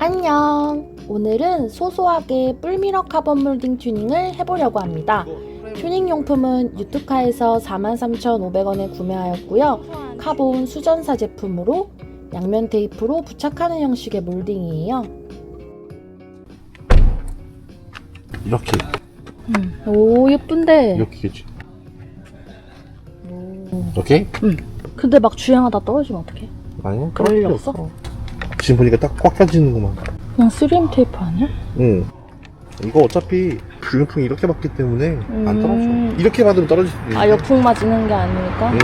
안녕! 오늘은 소소하게 뿔미러 카본 몰딩 튜닝을 해보려고 합니다. 튜닝 용품은 유투카에서 43,500원에 구매하였고요. 카본 수전사 제품으로 양면 테이프로 부착하는 형식의 몰딩이에요. 이렇게 오 예쁜데 이렇게겠지 이렇게? 근데 막 주행하다 떨어지면 어떡해? 아니 그럴 일 없어? 지금 보니까 딱꽉 펴지는구만 그냥 3M 테이프 아니야? 응 이거 어차피 주행풍이 이렇게 받기 때문에 안 음. 떨어져 이렇게 받으면 떨어질 수 있는데 아 역풍 맞는 게 아니니까? 응.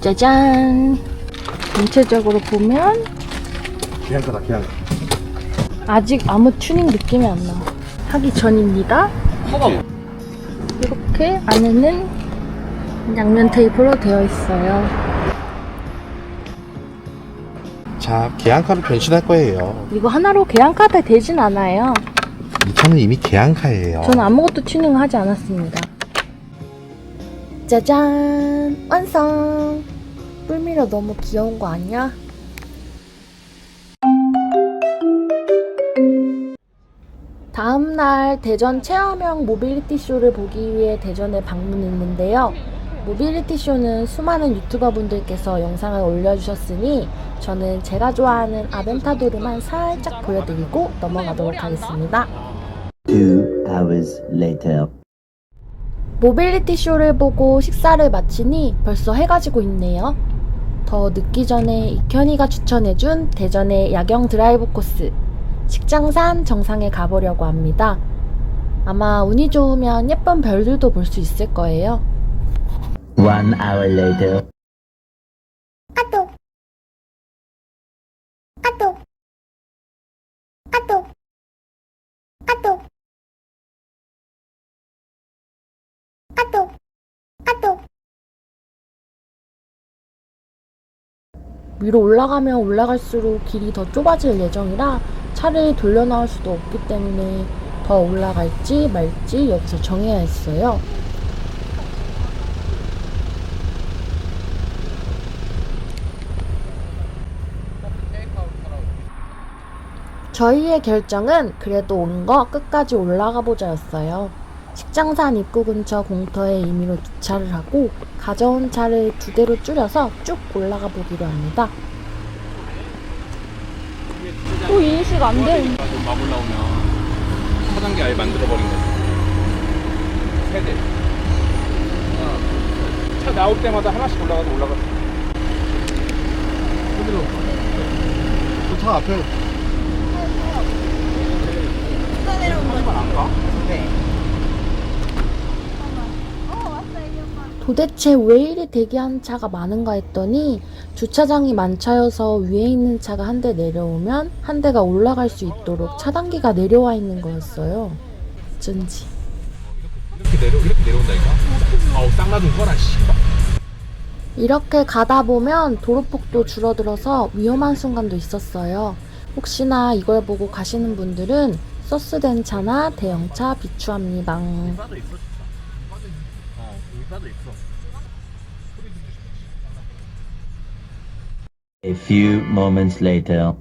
짜잔! 전체적으로 보면 기한가다 기한가 아직 아무 튜닝 느낌이 안 나. 하기 전입니다. 이렇게 안에는 양면 테이프로 되어 있어요. 자 계양카로 변신할 거예요 이거 하나로 계양카드 되진 않아요. 이 차는 이미 계양카예요 저는 아무것도 튜닝을 하지 않았습니다. 짜잔! 완성! 뿔미러 너무 귀여운 거 아니야? 다음날 대전 체험형 모빌리티 쇼를 보기 위해 대전에 방문했는데요. 모빌리티 쇼는 수많은 유튜버 분들께서 영상을 올려주셨으니 저는 제가 좋아하는 아벤타도르만 살짝 보여드리고 넘어가도록 하겠습니다. Two hours later. 모빌리티 쇼를 보고 식사를 마치니 벌써 해가 지고 있네요. 더 늦기 전에 익현이가 추천해준 대전의 야경 드라이브 코스 식장산 정상에 가보려고 합니다. 아마 운이 좋으면 예쁜 별들도 볼 수 있을 거예요. One hour later. 위로 올라가면 올라갈수록 길이 더 좁아질 예정이라 차를 돌려 나올 수도 없기 때문에 더 올라갈지 말지 여기서 정해야 했어요. 저희의 결정은 그래도 온 거 끝까지 올라가 보자였어요. 식장산 입구 근처 공터에 임의로 주차를 하고 가져온 차를 두 대로 줄여서 쭉 올라가 보기로 합니다. 또 인식 안 돼. 막 올라오면 차단기 아예 만들어버린 거지 세대 차 나올 때마다 하나씩 올라가서 올라가서 차 앞에 도대체 왜 이리 대기하는 차가 많은가 했더니 주차장이 만차여서 위에 있는 차가 한 대 내려오면 한 대가 올라갈 수 있도록 차단기가 내려와 있는 거였어요. 어쩐지. 이렇게 내려 이렇게 내려온다니까 아우 쌍라둥 꺼라 씨발 이렇게 가다 보면 도로폭도 줄어들어서 위험한 순간도 있었어요. 혹시나 이걸 보고 가시는 분들은 서스된 차나 대형차 비추합니다. A few moments later.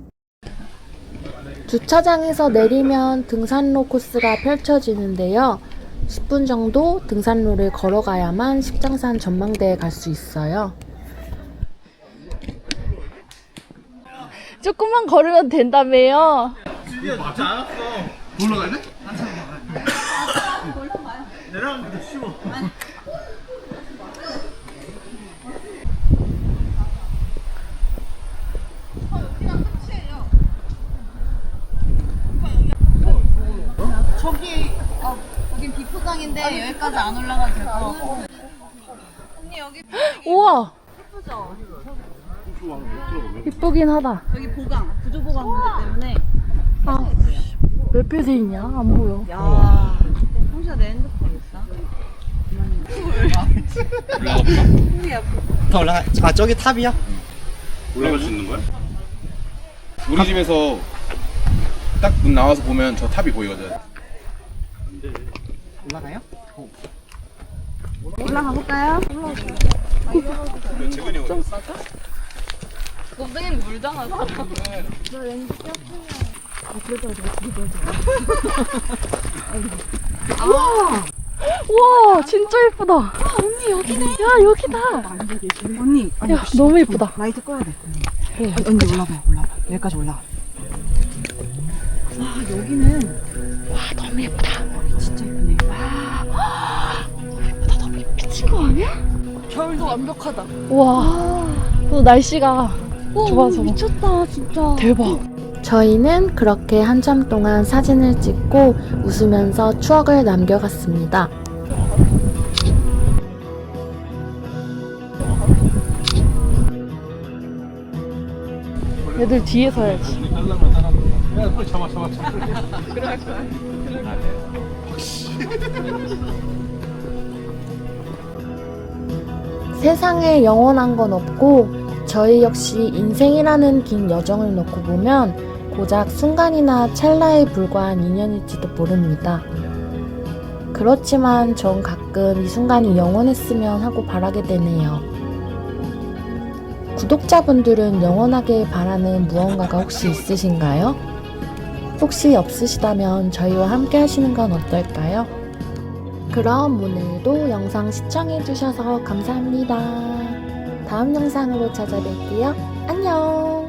주차장에서 내리면 등산로 코스가 펼쳐지는데요. 10분 정도 등산로를 걸어가야만 식장산 전망대에 갈 수 있어요. 조금만 걸으면 된다며요. 저기 어 여기 비포장인데 여기까지 안 올라가도 될것 같고. 언니 여기 우와, 예쁘죠? 이쁘긴 하다. 여기 보강 구조 보강 문제 때문에 아, 몇 배돼 있냐? 안 보여. 야 형사 내 핸드폰 있어? 더 올라가. 아 저기 탑이야? 올라갈 수 있는 거야? 우리 집에서 딱 문 나와서 보면 저 탑이 보이거든 올라가요? 올라가 볼까요? 좀 싸자. 고생이 물잖아. 우와, 진짜 예쁘다. 언니, 여기네. 야, 여기다. 언니, 아니, 야, 너무 예쁘다. 라이트 꺼야 돼. 언니, 언니, 언니 올라봐, 올라봐. 여기까지 올라가. 와, 여기는 와, 너무 예쁘다. 진짜 예쁘네. 미친 거 아니야? 겨울도 완벽하다. 와, 또 날씨가 좋아서. 미쳤다 진짜. 대박. 저희는 그렇게 한참 동안 사진을 찍고 웃으면서 추억을 남겨갔습니다. 애들 뒤에 서야지. 세상에 영원한 건 없고 저희 역시 인생이라는 긴 여정을 놓고 보면 고작 순간이나 찰나에 불과한 인연일지도 모릅니다. 그렇지만 전 가끔 이 순간이 영원했으면 하고 바라게 되네요. 구독자분들은 영원하게 바라는 무언가가 혹시 있으신가요? 혹시 없으시다면 저희와 함께 하시는 건 어떨까요? 그럼 오늘도 영상 시청해주셔서 감사합니다. 다음 영상으로 찾아뵐게요. 안녕!